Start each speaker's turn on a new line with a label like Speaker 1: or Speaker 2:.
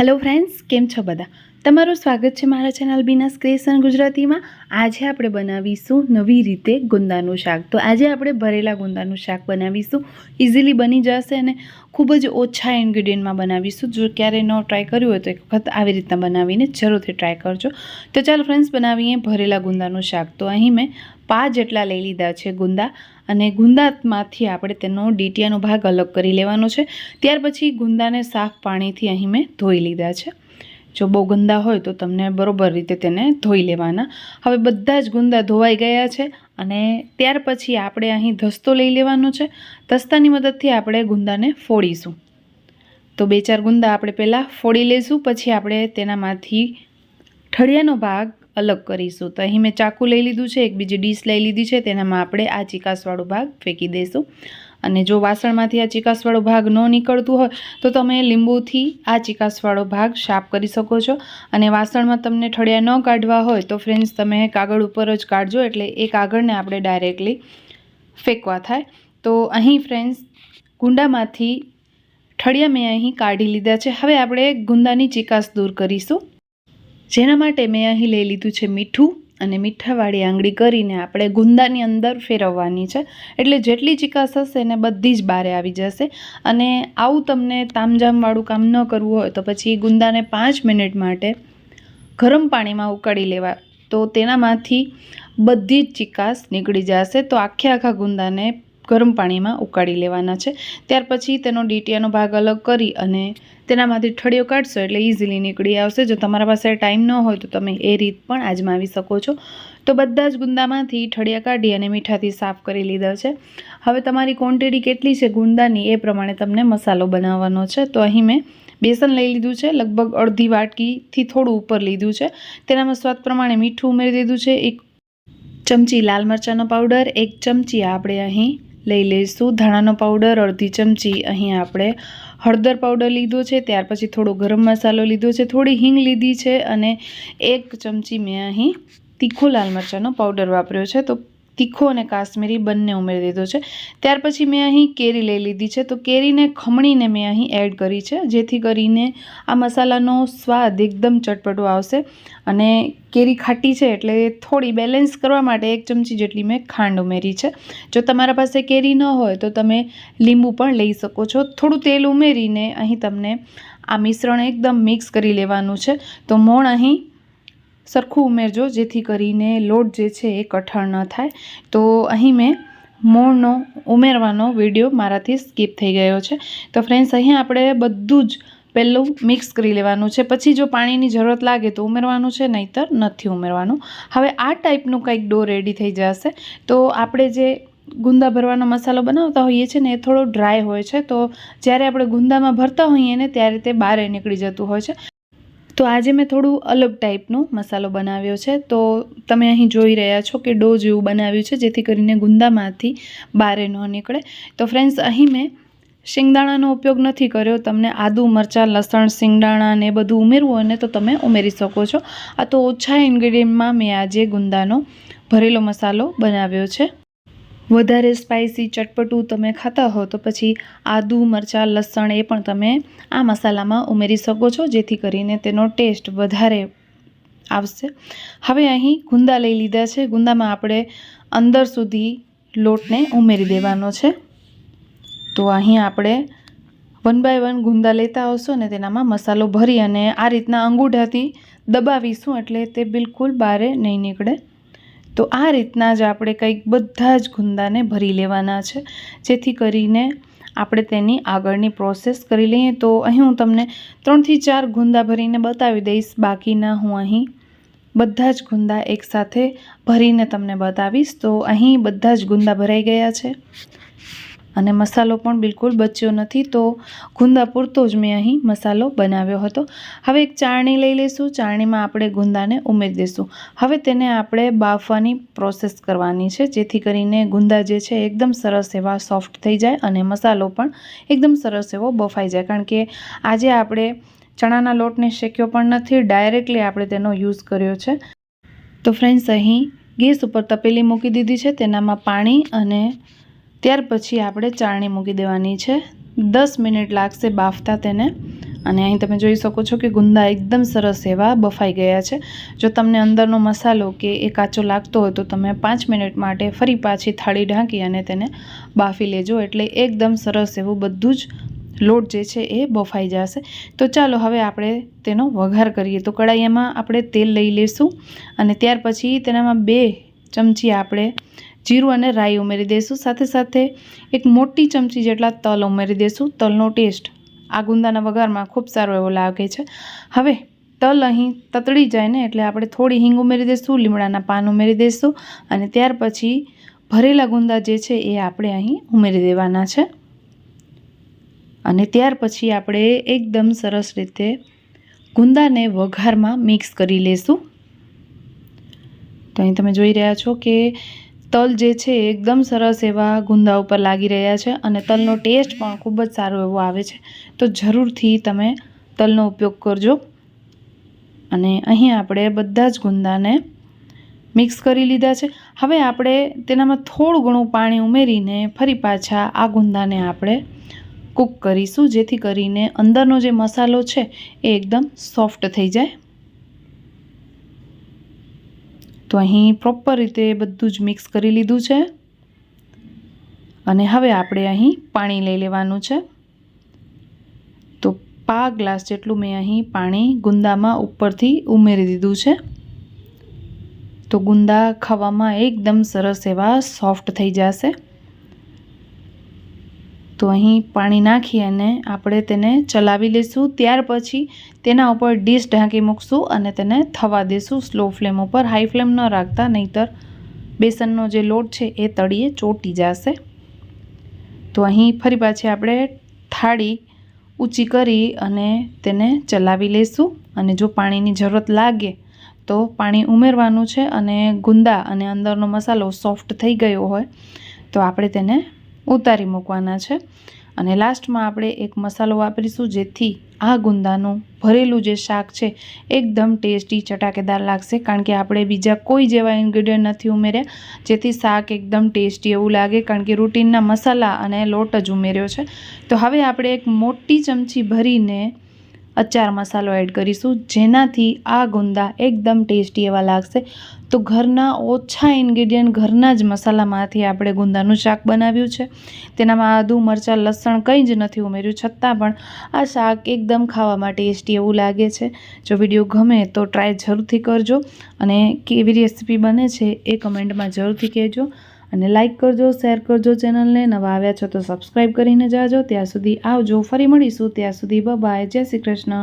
Speaker 1: Hello friends કેમ છો બધા? તમારું સ્વાગત છે મારા ચેનલ બીનાસ ક્રિએશન ગુજરાતીમાં. આજે આપણે બનાવીશું નવી રીતે ગુંદાનું શાક. તો આજે આપણે ભરેલા ગુંદાનું શાક બનાવીશું. ઇઝીલી બની જશે અને ખૂબ જ ઓછા ઇન્ગ્રીડિયન્ટમાં બનાવીશું. જો ક્યારે ન ટ્રાય કર્યું હોય તો એક વખત આવી રીતના બનાવીને જરૂરથી ટ્રાય કરજો. તો ચાલો ફ્રેન્ડ્સ બનાવીએ ભરેલા ગુંદાનું શાક. તો અહીં મેં પા જેટલા લઈ લીધા છે ગુંદા. અને ગુંદામાંથી આપણે તેનો ડીટીયાનો ભાગ અલગ કરી લેવાનો છે. ત્યાર પછી ગુંદાને સાફ પાણીથી અહીં મેં ધોઈ લીધા છે. જો બહુ ગંદા હોય તો તમને બરોબર રીતે તેને ધોઈ લેવાના. હવે બધા જ ગુંદા ધોવાઈ ગયા છે અને ત્યાર પછી આપણે અહીં ધસ્તો લઈ લેવાનો છે. ધસ્તાની મદદથી આપણે ગુંદાને ફોડીશું. તો બે ચાર ગુંદા આપણે પહેલાં ફોડી લઈશું પછી આપણે તેનામાંથી ઠળિયાનો ભાગ અલગ કરીશું. તો અહીં મેં ચાકુ લઈ લીધું છે, એક બીજી ડીશ લઈ લીધી છે, તેનામાં આપણે આ ચિકાસવાળો ભાગ ફેંકી દઈશું અને જો વાસણમાંથી આ ચિકાસવાળો ભાગ ન નીકળતું હોય, તો તમે લીંબુથી આ ચિકાસવાળો ભાગ સાફ કરી શકો છો. અને વાસણમાં તમને ઠળિયા ન કાઢવા હોય, તો ફ્રેન્ડ્સ, તમે કાગળ ઉપર જ કાઢજો, એટલે એ કાગળને આપણે ડાયરેક્ટલી ફેંકવા થાય. તો અહીં ફ્રેન્ડ્સ, ગુંડામાંથી ઠળિયા મેં અહીં કાઢી લીધા છે. હવે આપણે ગુંદાની ચિકાસ દૂર કરીશું. જેના માટે મેં અહીં લઈ લીધું છે મીઠું અને મીઠાવાળી આંગળી કરીને આપણે ગુંદાની અંદર ફેરવવાની છે. એટલે જેટલી ચિકાસ હશે એને બધી જ બારે આવી જશે. અને આવું તમને તામઝામવાળું કામ ન કરવું હોય તો પછી ગુંદાને પાંચ મિનિટ માટે ગરમ પાણીમાં ઉકાળી લેવા. તો તેનામાંથી બધી જ ચિકાસ નીકળી જશે. તો આખે આખા ગુંદાને ગરમ પાણીમાં ઉકાળી લેવાના છે. ત્યાર પછી તેનો ડીટીયાનો ભાગ અલગ કરી અને તેનામાંથી ઠળિયો કાઢશો એટલે ઇઝીલી નીકળી આવશે. જો તમારા પાસે ટાઈમ ન હોય તો તમે એ રીત પણ આજમાવી શકો છો. તો બધા જ ગુંદામાંથી ઠળિયા કાઢી અને મીઠાથી સાફ કરી લીધા છે. હવે તમારી ક્વોન્ટિટી કેટલી છે ગુંદાની એ પ્રમાણે તમને મસાલો બનાવવાનો છે. તો અહીં મેં બેસન લઈ લીધું છે, લગભગ અડધી વાટકીથી થોડું ઉપર લીધું છે. તેનામાં સ્વાદ પ્રમાણે મીઠું ઉમેરી દીધું છે. એક ચમચી લાલ મરચાંનો પાવડર એક ચમચી આપણે અહીં લઈ લઈશું. ધાણાનો પાવડર અડધી ચમચી. અહીં આપણે હળદર પાવડર લીધો છે. ત્યાર પછી થોડો ગરમ મસાલો લીધો છે. થોડી હિંગ લીધી છે અને એક ચમચી મેં અહીં તીખો લાલ મરચાંનો પાવડર વાપર્યો છે. તો તીખો અને કાશ્મીરી બંને ઉમેરી દીધો છે. ત્યાર પછી મેં અહીં કેરી લઈ લીધી છે. તો કેરીને ખમણીને મેં અહીં એડ કરી છે, જેથી કરીને આ મસાલાનો સ્વાદ એકદમ ચટપટો આવશે અને કેરી ખાટી છે એટલે થોડી બેલેન્સ કરવા માટે એક ચમચી જેટલી મેં ખાંડ ઉમેરી છે. જો તમારા પાસે કેરી ન હોય તો તમે લીંબુ પણ લઈ શકો છો. થોડું તેલ ઉમેરીને અહીં તમને આ મિશ્રણ એકદમ મિક્સ કરી લેવાનું છે. તો મોણ અહીં સરખું ઉમેરજો, જેથી કરીને લોટ જે છે એ કઠણ ન થાય. તો અહીં મેં મૂળનો ઉમેરવાનો વીડિયો મારાથી સ્કીપ થઈ ગયો છે. તો ફ્રેન્ડ્સ અહીં આપણે બધું જ પહેલું મિક્સ કરી લેવાનું છે. પછી જો પાણીની જરૂરત લાગે તો ઉમેરવાનું છે, નહીંતર નથી ઉમેરવાનું. હવે આ ટાઈપનું કંઈક ડો રેડી થઈ જશે. તો આપણે જે ગુંદા ભરવાનો મસાલો બનાવતા હોઈએ છીએ ને, એ થોડો ડ્રાય હોય છે. તો જ્યારે આપણે ગુંદામાં ભરતા હોઈએ ને, ત્યારે તે બહાર નીકળી જતું હોય છે. તો આજે મેં થોડું અલગ ટાઈપનો મસાલો બનાવ્યો છે. તો તમે અહીં જોઈ રહ્યા છો કે ડો જેવું બનાવ્યું છે, જેથી કરીને ગુંદામાંથી બારે ન નીકળે. તો ફ્રેન્ડ્સ, અહીં મેં શિંગદાણાનો ઉપયોગ નથી કર્યો. તમને આદુ, મરચાં, લસણ, શિંગદાણા ને બધું ઉમેરવું હોય ને તો તમે ઉમેરી શકો છો. આ તો ઓછા ઇન્ગ્રીડિયન્ટમાં મેં આજે ગુંદાનો ભરેલો મસાલો બનાવ્યો છે. વધારે સ્પાઇસી ચટપટું તમે ખાતા હો તો પછી આદુ, મરચાં, લસણ એ પણ તમે આ મસાલામાં ઉમેરી શકો છો, જેથી કરીને તેનો ટેસ્ટ વધારે આવશે. હવે અહીં ગુંદા લઈ લીધા છે. ગુંદામાં આપણે અંદર સુધી લોટને ઉમેરી દેવાનો છે. તો અહીં આપણે વન બાય વન ગુંદા લેતા આવશો ને તેનામાં મસાલો ભરી અને આ રીતના અંગૂઠાથી દબાવીશું એટલે તે બિલકુલ બારે નહીં નીકળે. તો આ રીતના જ આપણે કંઈક બધા જ ગુંદાને ભરી લેવાના છે. જેથી કરીને આપણે તેની આગળની પ્રોસેસ કરી લઈએ. તો અહીં હું તમને ત્રણથી ચાર ગુંદા ભરીને બતાવી દઈશ. બાકીના હું અહીં બધા જ ગુંદા એકસાથે ભરીને તમને બતાવીશ. તો અહીં બધા જ ગુંદા ભરાઈ ગયા છે. અને મસાલો પણ બિલકુલ બચ્યો નથી, તો ગુંદા પૂરતો જ મેં અહીં મસાલો બનાવ્યો હતો. હવે એક ચાળણી લઈ લઈશું, ચાળણીમાં આપણે ગુંદાને ઉમેરી દઈશું. હવે તેને આપણે બાફવાની પ્રોસેસ કરવાની છે, જેથી કરીને ગુંદા જે છે એકદમ સરસ એવા સોફ્ટ થઈ જાય અને મસાલો પણ એકદમ સરસ એવો બફાઈ જાય. કારણ કે આજે આપણે ચણાના લોટને શેક્યો પણ નથી ડાયરેક્ટલી આપણે તેનો યુઝ કર્યો છે. તો ફ્રેન્ડ્સ અહીં ગેસ ઉપર તપેલી મૂકી દીધી છે, તેનામાં પાણી અને ત્યાર પછી આપણે ચાળણી મૂકી દેવાની છે. દસ મિનિટ લાગશે બાફતા તેને. અને અહીં તમે જોઈ શકો છો કે ગુંદા એકદમ સરસ એવા બફાઈ ગયા છે. જો તમને અંદરનો મસાલો કે એ કાચો લાગતો હોય તો તમે પાંચ મિનિટ માટે ફરી પાછી થાળી ઢાંકી અને તેને બાફી લેજો. એટલે એકદમ સરસ એવું બધું જ લોટ જે છે એ બફાઈ જશે. તો ચાલો હવે આપણે તેનો વઘાર કરીએ. તો કડાઈમાં આપણે તેલ લઈ લઈશું અને ત્યાર પછી તેનામાં બે ચમચી આપણે જીરું અને રાઈ ઉમેરી દઈશું સાથે સાથે એક મોટી ચમચી જેટલા તલ ઉમેરી દઈશું તલનો ટેસ્ટ આ ગુંદાના વઘારમાં ખૂબ સારો એવો લાગે છે. હવે તલ અહીં તતડી જાય ને એટલે આપણે થોડી હિંગ ઉમેરી દઈશું લીમડાના પાન ઉમેરી દઈશું અને ત્યાર પછી ભરેલા ગુંદા જે છે એ આપણે અહીં ઉમેરી દેવાના છે. અને ત્યાર પછી આપણે એકદમ સરસ રીતે ગુંદાને વઘારમાં મિક્સ કરી લેશું. તો અહીં તમે જોઈ રહ્યા છો કે તલ જે છે એકદમ સરસ એવા ગુંદા ઉપર લાગી રહ્યા છે અને તલનો ટેસ્ટ પણ ખૂબ જ સારો એવો આવે છે. તો જરૂરથી તમે તલનો ઉપયોગ કરજો. અને અહીં આપણે બધા જ ગુંદાને મિક્સ કરી લીધા છે. હવે આપણે તેનામાં થોડું ઘણું પાણી ઉમેરીને ફરી પાછા આ ગુંદાને આપણે કૂક કરીશું, જેથી કરીને અંદરનો જે મસાલો છે એ એકદમ સોફ્ટ થઈ જાય. તો અહીં પ્રોપર રીતે બધું જ મિક્સ કરી લીધું છે. અને હવે આપણે અહીં પાણી લઈ લેવાનું છે. તો પા ગ્લાસ જેટલું મેં અહીં પાણી ગુંદામાં ઉપરથી ઉમેરી દીધું છે. તો ગુંદા ખાવામાં એકદમ સરસ એવા સોફ્ટ થઈ જશે. તો અહીં પાણી નાખી અને આપણે તેને ચલાવી લઈશું ત્યાર પછી તેના ઉપર ડીશ ઢાંકી મૂકશું અને તેને થવા દઈશું સ્લો ફ્લેમ ઉપર. હાઈ ફ્લેમ ન રાખતા, નહીંતર બેસનનો જે લોટ છે એ તળીએ ચોટી જશે. તો અહીં ફરી પાછી આપણે થાળી ઊંચી કરી અને તેને ચલાવી લઈશું અને જો પાણીની જરૂરત લાગે તો પાણી ઉમેરવાનું છે અને ગુંદા અને અંદરનો મસાલો સોફ્ટ થઈ ગયો હોય તો આપણે તેને ઉતારી મૂકવાના છે. અને લાસ્ટમાં આપણે એક મસાલો વાપરીશું, જેથી આ ગુંદાનું ભરેલું જે શાક છે, એકદમ ટેસ્ટી ચટાકેદાર લાગશે, કારણ કે આપણે બીજા કોઈ જેવા ઇન્ગ્રીડિયન્ટ નથી ઉમેર્યા, જેથી શાક એકદમ ટેસ્ટી એવું લાગે, કારણ કે રૂટીનના મસાલા અને લોટ જ ઉમેર્યો છે. તો હવે આપણે એક મોટી ચમચી ભરીને અચાર મસાલો એડ કરીશું. જેનાથી આ ગુંદા એકદમ ટેસ્ટી એવા લાગશે. તો ઘરના ઓછા ઇન્ગ્રીડિયન્ટ ઘરના જ મસાલામાંથી આપણે ગુંદાનું શાક બનાવ્યું છે. તેનામાં આદુ, મરચાં, લસણ કંઈ જ નથી ઉમેર્યું. છતાં પણ આ શાક એકદમ ખાવામાં ટેસ્ટી એવું લાગે છે. જો વીડિયો ગમે તો ટ્રાય જરૂરથી કરજો. અને કેવી રેસીપી બને છે એ કમેન્ટમાં જરૂરથી કહેજો. અને લાઇક કરજો શેર કરજો ચેનલને. નવા આવ્યા છો તો સબસ્ક્રાઈબ કરીને જાજો. ત્યાં સુધી આવજો. ફરી મળીશું. ત્યાં સુધી બાય જય શ્રી કૃષ્ણ.